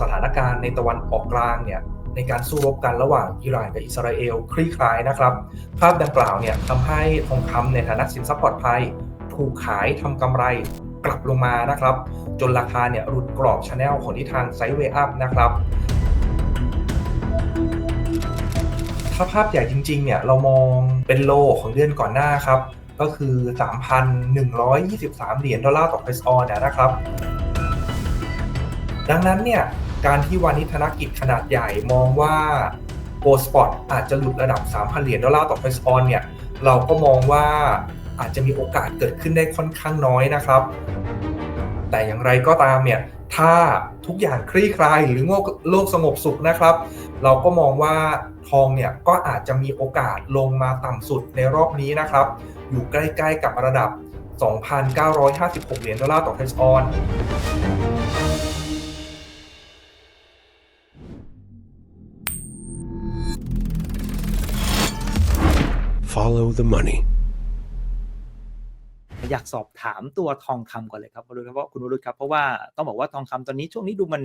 สถานการณ์ในตะวันออกกลางเนี่ยในการสู้รบกันระหว่างอิหร่านกับอิสราเอลคลี่คลายนะครับ ภาพดังกล่าวเนี่ยทำให้ทองคำในฐานะสินทรัพย์ปลอดภัย ถูกขายทำกำไรกลับลงมานะครับ จนราคาเนี่ยหลุดกรอบชแนลของทิศทางไซด์เวย์อัพนะครับถ้าภาพใหญ่จริงๆเนี่ยเรามองเป็นโลของเดือนก่อนหน้าครับ ก็คือ 3,123 เหรียญดอลลาร์ต่อเพสออนนะครับ ดังนั้นเนี่ยการที่วานิธนกิจขนาดใหญ่มองว่าโกลสปอตอาจจะหลุดระดับ 3,000 เหรียญดอลลาร์ต่อเพสออนเนี่ยเราก็มองว่าอาจจะมีโอกาสเกิดขึ้นได้ค่อนข้างน้อยนะครับ แต่อย่างไรก็ตามเนี่ยถ้าทุกอย่างคลี่คลายหรือโลกสงบสุขนะครับ เราก็มองว่าทองเนี่ยก็อาจจะมีโอกาสลงมาต่ำสุดในรอบนี้นะครับ อยู่ใกล้ๆกับระดับ 2,956 เหรียญดอลลาร์ต่อเทสออน Follow the money. อยากสอบถามตัวทองคำก่อนเลยครับคุณวรุษครับเพราะคุณวรุษครับ เพราะว่าต้องบอกว่าทองคำตอนนี้ช่วงนี้ดูมัน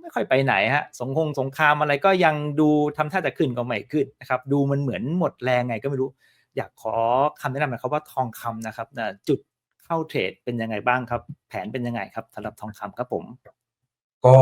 ไม่ค่อยไปไหนฮะ สงคงสงครามอะไรก็ยังดูทำท่าจะขึ้นก็ไม่ขึ้นนะครับ ดูมันเหมือนหมดแรงไงก็ไม่รู้ อยากขอคำแนะนำหน่อยครับว่าทองคำนะครับจุดเข้าเทรดเป็นยังไงบ้างครับ แผนเป็นยังไงครับสำหรับทองคำครับผม ก็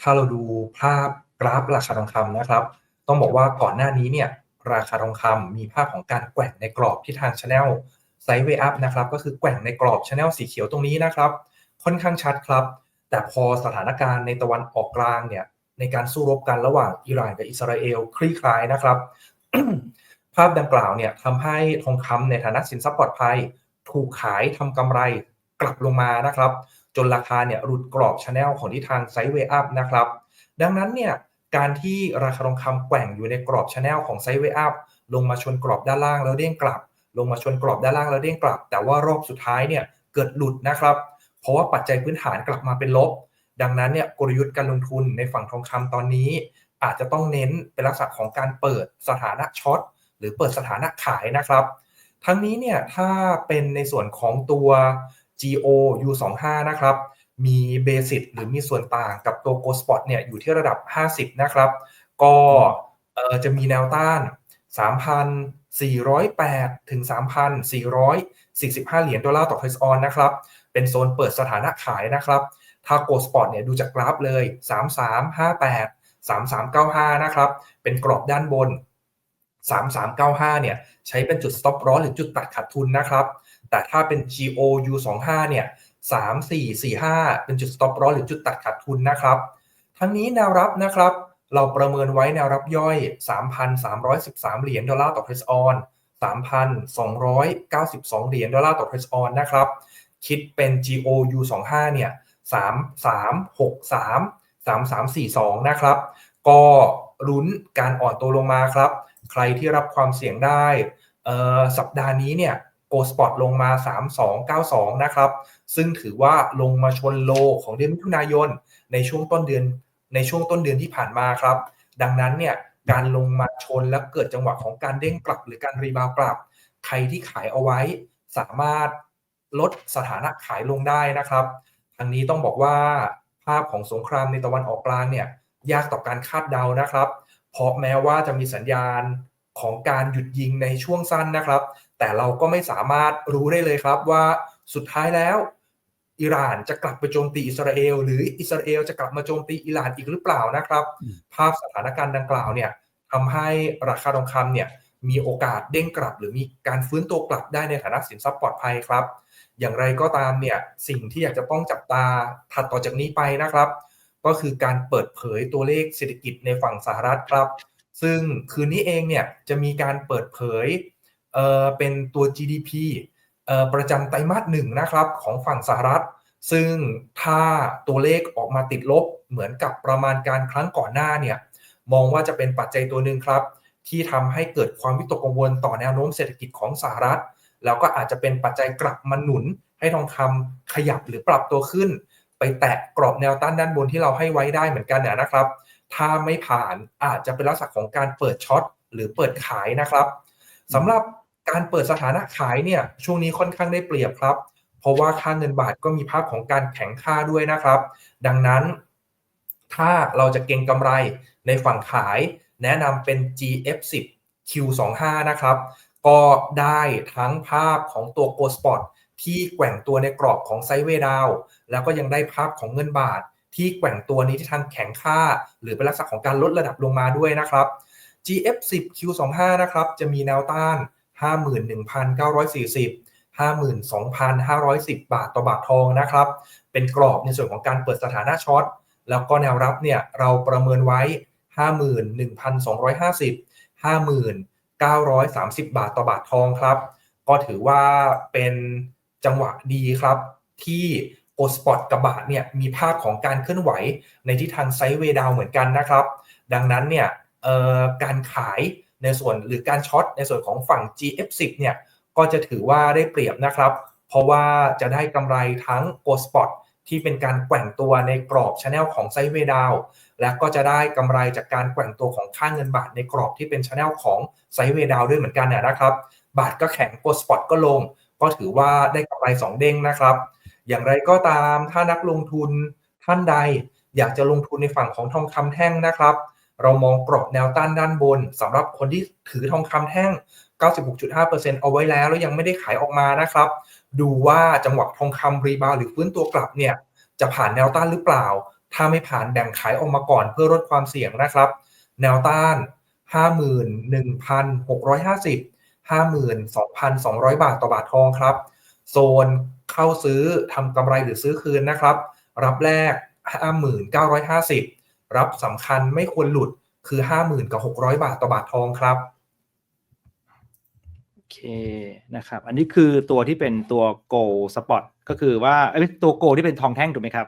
ถ้าเราดูภาพกราฟราคาทองคำนะครับ ต้องบอกว่าก่อนหน้านี้เนี่ย ราคาทองคำมีภาพของการแกว่งในกรอบที่ทางช anel ไซด์เวย์อัพนะครับก็คือแกว่งในกรอบช anel สีเขียวตรงนี้นะครับ ค่อนข้างชัดครับ แต่พอสถานการณ์ในตะวันออกกลางเนี่ยในการสู้รบกันระหว่างอิหร่านกับอิสราเอลคลี่คลายนะครับ ภาพดังกล่าวเนี่ยทำให้ทองคำในฐานะสินทรัพย์ปลอดภัย ถูกขายทำกำไรกลับลงมานะครับ จนราคาเนี่ยหลุดกรอบช anel ของที่ทางไซด์เวย์อัพนะครับ ดังนั้นเนี่ย การที่ราคาทองคำแกว่งอยู่ในกรอบช anel ของไซด์เวอัพลงมาชนกรอบด้านล่างแล้วเด้งกลับ ลงมาชนกรอบด้านล่างแล้วเด้งกลับ แต่ว่ารอบสุดท้ายเนี่ยเกิดหลุดนะครับ เพราะว่าปัจจัยพื้นฐานกลับมาเป็นลบ ดังนั้นเนี่ยกลยุทธ์การลงทุนในฝั่งทองคำตอนนี้ อาจจะต้องเน้นเป็นลักษณะของการเปิดสถานะช็อตหรือเปิดสถานะขายนะครับ ทั้งนี้เนี่ยถ้าเป็นในส่วนของตัว GO U25 นะครับ มีเบสิกหรือมีส่วนต่างกับตัว Go Spot เนี่ยอยู่ที่ระดับ 50 นะครับ ก็จะมีแนวต้าน 3,408 ถึง 3,445 เหรียญดอลลาร์ต่อเทสออนนะครับ เป็นโซนเปิดสถานะขายนะครับ ถ้า Go Spot เนี่ยดูจากกราฟเลย 3358 3395 นะครับ เป็นกรอบด้านบน 3395 เนี่ย ใช้เป็นจุด stop loss หรือจุดตัดขาดทุนนะครับ แต่ถ้าเป็น GOU25 เนี่ย 3445 เป็นจุด stop loss หรือจุดตัดขาดทุนนะครับ ทั้งนี้แนวรับนะครับ เราประเมินไว้แนวรับย่อย 3,313 เหรียญดอลลาร์ต่อเทสออน3,292 เหรียญดอลลาร์ต่อเทสออนนะครับ คิดเป็น GOU25 เนี่ย3363 3342 นะครับ ก็ลุ้นการอ่อนตัวลงมาครับ ใครที่รับความเสี่ยงได้ สัปดาห์นี้เนี่ย โกลสปอตลงมา 3292 นะครับ ซึ่งถือว่าลงมาชนโลของเดือนมิถุนายน ในช่วงต้นเดือนในช่วงต้นเดือนที่ผ่านมาครับ ดังนั้นเนี่ยการลงมาชนแล้วเกิดจังหวะของการเด้งกลับหรือการรีบาวกลับ ใครที่ขายเอาไว้สามารถลดสถานะขายลงได้นะครับทางนี้ต้องบอกว่าภาพของสงครามในตะวันออกกลางเนี่ยยากต่อการคาดเดานะครับ เพราะแม้ว่าจะมีสัญญาณของการหยุดยิงในช่วงสั้นนะครับ แต่เราก็ไม่สามารถรู้ได้เลยครับว่าสุดท้ายแล้ว อิหร่านจะกลับไปโจมตีอิสราเอล หรืออิสราเอลจะกลับมาโจมตีอิหร่านอีกหรือเปล่านะครับ ภาพสถานการณ์ดังกล่าวเนี่ยทำให้ราคาทองคำเนี่ยมีโอกาสเด้งกลับ หรือมีการฟื้นตัวกลับได้ในฐานะสินทรัพย์ปลอดภัยครับ อย่างไรก็ตามเนี่ยสิ่งที่อยากจะต้องจับตาถัดต่อจากนี้ไปนะครับ ก็คือการเปิดเผยตัวเลขเศรษฐกิจในฝั่งสหรัฐครับ ซึ่งคืนนี้เองเนี่ยจะมีการเปิดเผย เอ่อเป็นตัว GDP เอ่อประจำไตรมาสหนึ่งนะครับของฝั่งสหรัฐ ซึ่งถ้าตัวเลขออกมาติดลบเหมือนกับประมาณการครั้งก่อนหน้าเนี่ยมองว่าจะเป็นปัจจัยตัวหนึ่งครับ ที่ทำให้เกิดความวิตกกังวลต่อแนวโน้มเศรษฐกิจของสหรัฐ แล้วก็อาจจะเป็นปัจจัยกลับมาหนุน ให้ทองคำขยับหรือปรับตัวขึ้น ไปแตะกรอบแนวต้านด้านบนที่เราให้ไว้ได้เหมือนกันนะครับ ถ้าไม่ผ่านอาจจะเป็นลักษณะของการเปิดช็อตหรือเปิดขายนะครับสำหรับ การเปิดสถานะขายเนี่ยช่วงนี้ค่อนข้างได้เปรียบครับ เพราะว่าค่าเงินบาทก็มีภาพของการแข็งค่าด้วยนะครับ ดังนั้นถ้าเราจะเก็งกำไรในฝั่งขาย แนะนำเป็น GF10 Q25 นะครับ ก็ได้ทั้งภาพของตัว Go Spot ที่แกว่งตัวในกรอบของไซเวดาว แล้วก็ยังได้ภาพของเงินบาท ที่แกว่งตัวนี้ที่ทางแข็งค่า หรือเป็นลักษณะของการลดระดับลงมาด้วยนะครับ GF10 Q25 นะครับ จะมีแนวต้าน 51,940 52,510 บาทต่อบาททองนะครับ เป็นกรอบในส่วนของการเปิดสถานะช็อต แล้วก็แนวรับเนี่ยเราประเมินไว้ 51,250 5930 บาทต่อบาททองครับ ก็ถือว่าเป็นจังหวะดีครับ ที่โอสปอตกับบาทเนี่ยมีภาพของการเคลื่อนไหวในทิศทางไซด์เวดาวเหมือนกันนะครับ ดังนั้นเนี่ยการขาย ในส่วนหรือการช็อตในส่วนของฝั่ง GF10 เนี่ยก็จะถือว่าได้เปรียบนะครับ เพราะว่าจะได้กำไรทั้ง Go Spot ที่เป็นการแกว่งตัวในกรอบช anel ของไซเวดาวและก็จะได้กำไรจากการแกว่งตัวของค่าเงินบาทในกรอบที่เป็นช anel ของไซเวดาวด้วยเหมือนกันนะครับ บาทก็แข็ง Go Spot ก็ลง ก็ถือว่าได้กำไร 2 เด้งนะครับ อย่างไรก็ตามถ้านักลงทุนท่านใดอยากจะลงทุนในฝั่งของทองคำแท่งนะครับ เรามองกรอบแนวต้านด้านบนสำหรับคนที่ถือทองคำแท่ง 96.5%เอาไว้แล้ว แล้วยังไม่ได้ขายออกมานะครับ ดูว่าจังหวะทองคำรีบาวหรือฟื้นตัวกลับเนี่ยจะผ่านแนวต้านหรือเปล่า ถ้าไม่ผ่านแบ่งขายออกมาก่อนเพื่อลดความเสี่ยงนะครับ แนวต้าน 51,650 52,200 บาทต่อบาททองครับ โซนเข้าซื้อทำกำไรหรือซื้อคืนนะครับ รับแรก 5950 รับสำคัญไม่ควรหลุดคือ 50,000 กับ 600 บาทต่อบาททองครับเคนะครับ อันนี้คือตัวที่เป็นตัวโกลสปอตก็คือว่าเอ้ตัวโกลที่เป็นทองแท่งถูกไหมครับ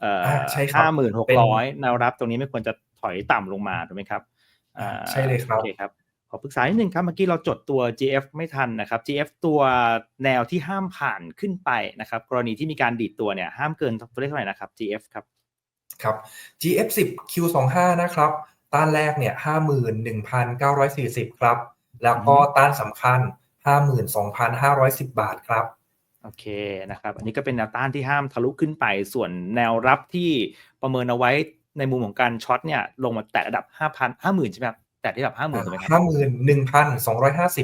เอ่อใช่ห้าหมื่นหกร้อยแนวรับตรงนี้ไม่ควรจะถอยต่ำลงมาถูกไหมครับอ่าใช่เลยครับโอเคครับขอปรึกษานิดนึงครับเมื่อกี้เราจดตัว GF ไม่ทันนะครับ GF ตัวแนวที่ห้ามผ่านขึ้นไปนะครับ กรณีที่มีการดีดตัวเนี่ยห้ามเกินตัวเลขเท่าไหร่นะครับ GF ครับ ครับ GF 10 Q25 นะครับ ต้านแรกเนี่ย51,940 ครับ แล้วก็ต้านสำคัญ 52,510 บาทครับโอเคนะครับ อันนี้ก็เป็นแนวต้านที่ห้ามทะลุขึ้นไป ส่วนแนวรับที่ประเมินเอาไว้ในมุมของการช็อตเนี่ยลงมาแตะระดับ 5,000 50,000 ใช่ไหมครับแตะที่ระดับ 50,000ถูกไหมครับ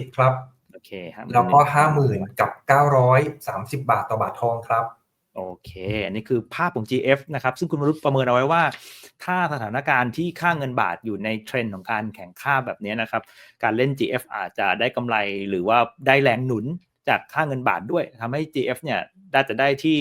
51,250 ครับ โอเคแล้วก็ 50,000 กับ 930 บาทต่อบาททองครับ โอเค อันนี้คือภาพของ GF นะครับ ซึ่งคุณมรุษประเมินเอาไว้ว่า ถ้าสถานการณ์ที่ค่าเงินบาทอยู่ในเทรนด์ของการแข่งค่าแบบนี้นะครับ การเล่น GF อาจจะได้กำไรหรือว่าได้แรงหนุนจากค่าเงินบาทด้วยทำให้ GF เนี่ยได้จะได้ที่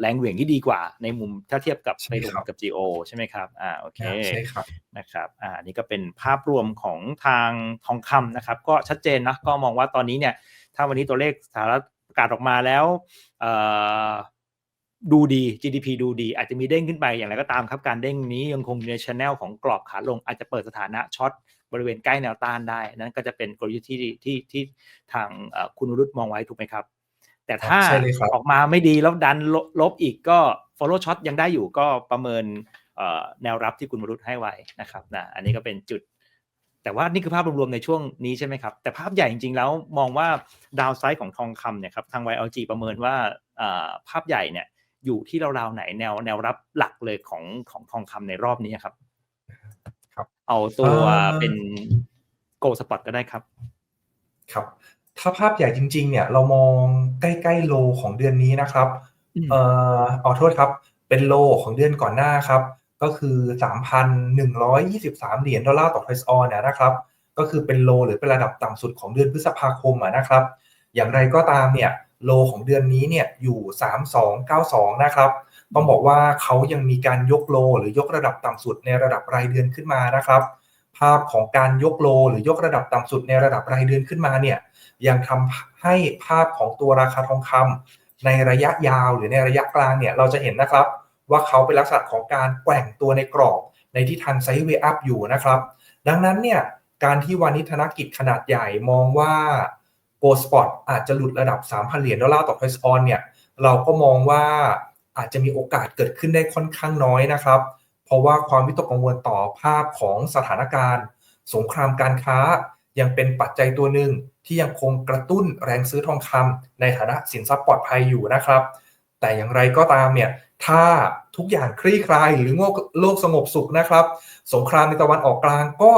แรงเหวี่ยงที่ดีกว่า ในมุมถ้าเทียบกับไปลงกับ GO ใช่ไหมครับ อ่า โอเค ใช่ครับ นะครับ อ่า นี่ก็เป็นภาพรวมของทางทองคำนะครับ ก็ชัดเจนนะ ก็มองว่าตอนนี้เนี่ย ถ้าวันนี้ตัวเลขสหรัฐประกาศออกมาแล้ว ดูดี GDP ดูดี อาจจะมีเด้งขึ้นไปอย่างไรก็ตามครับ การเด้งนี้ยังคงอยู่ในชแนลของกรอบขาลง อาจจะเปิดสถานะช็อตบริเวณใกล้แนวต้านได้ นั่นก็จะเป็นกลยุทธ์ที่ที่ที่ทางคุณรุตมองไว้ถูกไหมครับ แต่ถ้าออกมาไม่ดีแล้วดันลบอีกก็ follow shot ยังได้อยู่ก็ประเมินแนวรับที่คุณมรุตให้ไว้นะครับนะอันนี้ก็เป็นจุด แต่ว่านี่คือภาพรวมๆในช่วงนี้ใช่ไหมครับ แต่ภาพใหญ่จริงๆแล้วมองว่าดาวไซด์ของทองคำเนี่ยครับทาง YLG ประเมินว่าภาพใหญ่เนี่ย อยู่ที่ราวๆไหนแนวแนวรับหลักเลยของของทองคำในรอบนี้ครับ ครับ เอาตัวเป็นโกลสปอตก็ได้ครับ ครับ ถ้าภาพใหญ่จริง ๆ เนี่ย เรามองใกล้ๆโลของเดือนนี้นะครับ เอ่อขอโทษครับ เป็นโลของเดือนก่อนหน้าครับ ก็คือ 3,123 เหรียญดอลลาร์ต่อเทรสออนนะครับ ก็คือเป็นโลหรือเป็นระดับต่ำสุดของเดือนพฤษภาคมนะครับ อย่างไรก็ตามเนี่ย โลของเดือนนี้เนี่ยอยู่ 3292 นะครับ ต้องบอกว่าเขายังมีการยกโล หรือยกระดับต่ำสุดในระดับรายเดือนขึ้นมานะครับ ภาพของการยกโล หรือยกระดับต่ำสุดในระดับรายเดือนขึ้นมาเนี่ยยังทำให้ภาพของตัวราคาทองคำในระยะยาวหรือในระยะกลางเนี่ยเราจะเห็นนะครับ ว่าเขาเป็นลักษณะของการแกว่งตัวในกรอบในที่ทางไซด์เวย์อัพอยู่นะครับ ดังนั้นเนี่ยการที่วานิธนกิจขนาดใหญ่มองว่า โกลสปอตอาจจะหลุดระดับ 3,000 เหรียญดอลลาร์ต่อไพรซ์ออนเนี่ยเราก็มองว่าอาจจะมีโอกาสเกิดขึ้นได้ค่อนข้างน้อยนะครับ เพราะว่าความวิตกกังวลต่อภาพของสถานการณ์ สงครามการค้า ยังเป็นปัจจัยตัวหนึ่งที่ยังคงกระตุ้นแรงซื้อทองคำในฐานะสินทรัพย์ปลอดภัยอยู่นะครับ แต่อย่างไรก็ตามเนี่ยถ้าทุกอย่างคลี่คลายหรือโโลกสงบสุขนะครับ สงครามในตะวันออกกลางก็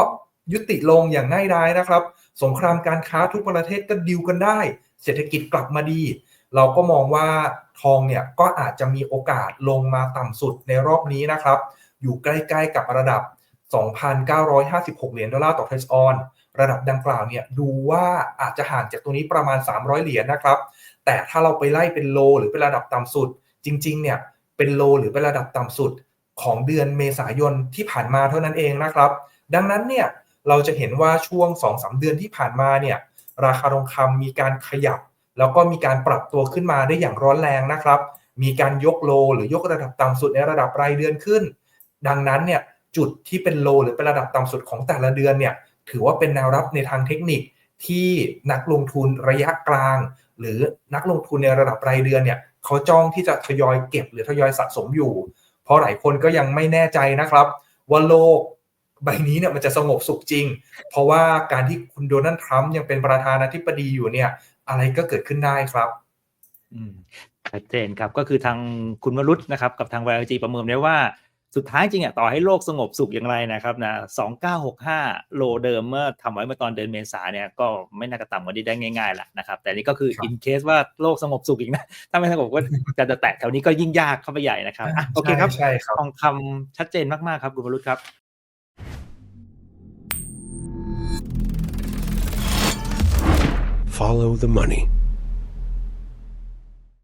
ยุติลงอย่างง่ายดายนะครับ สงครามการค้าทุกประเทศก็ดิวกันได้ เศรษฐกิจกลับมาดี เราก็มองว่าทองเนี่ยก็อาจจะมีโอกาสลงมาต่ำสุดในรอบนี้นะครับ อยู่ใกล้ๆกับระดับ 2,956 เหรียญดอลลาร์ต่อเทรซออน ระดับดังกล่าวเนี่ยดูว่าอาจจะห่างจากตัวนี้ประมาณ 300 เหรียญนะครับ แต่ถ้าเราไปไล่เป็นโลหรือเป็นระดับต่ำสุด จริงๆเนี่ยเป็นโลหรือเป็นระดับต่ำสุดของเดือนเมษายนที่ผ่านมาเท่านั้นเองนะครับ ดังนั้นเนี่ย เราจะเห็นว่าช่วง 2-3 เดือนที่ผ่านมาเนี่ยราคาทองคำมีการขยับ แล้วก็มีการปรับตัวขึ้นมาได้อย่างร้อนแรงนะครับ มีการยกโลหรือยกระดับต่ำสุดในระดับรายเดือนขึ้น ดังนั้นเนี่ยจุดที่เป็นโลหรือเป็นระดับต่ำสุดของแต่ละเดือนเนี่ยถือว่าเป็นแนวรับในทางเทคนิคที่นักลงทุนระยะกลาง หรือนักลงทุนในระดับรายเดือนเนี่ยเขาจ้องที่จะทยอยเก็บหรือทยอยสะสมอยู่ เพราะหลายคนก็ยังไม่แน่ใจนะครับ ว่าโลก ใบนี้เนี่ยมันจะสงบสุขจริง เพราะว่าการที่คุณโดนัลด์ทรัมป์ยังเป็นประธานาธิบดีอยู่เนี่ย อะไรก็เกิดขึ้นได้ครับอืมชัดเจนครับก็คือทางคุณวรุษนะครับ กับทาง YLG ประเมินได้ว่าสุดท้ายจริงอะต่อให้โลกสงบสุขอย่างไรนะครับนะ2965โลเดิมเมื่อทำไว้เมื่อตอนเดือนเมษาเนี่ยก็ไม่น่าจะต่ำกว่านี้ได้ง่ายๆแหละนะครับ แต่นี่ก็คือครับ in case ว่าโลกสงบสุขอีกนะ ถ้าไม่สงบก็จะจะแตะแถวนี้ก็ยิ่งยากเข้าไปใหญ่นะครับอะโอเคครับใช่ครับทองคำชัดเจนมากๆครับคุณวรุษครับ Follow the money.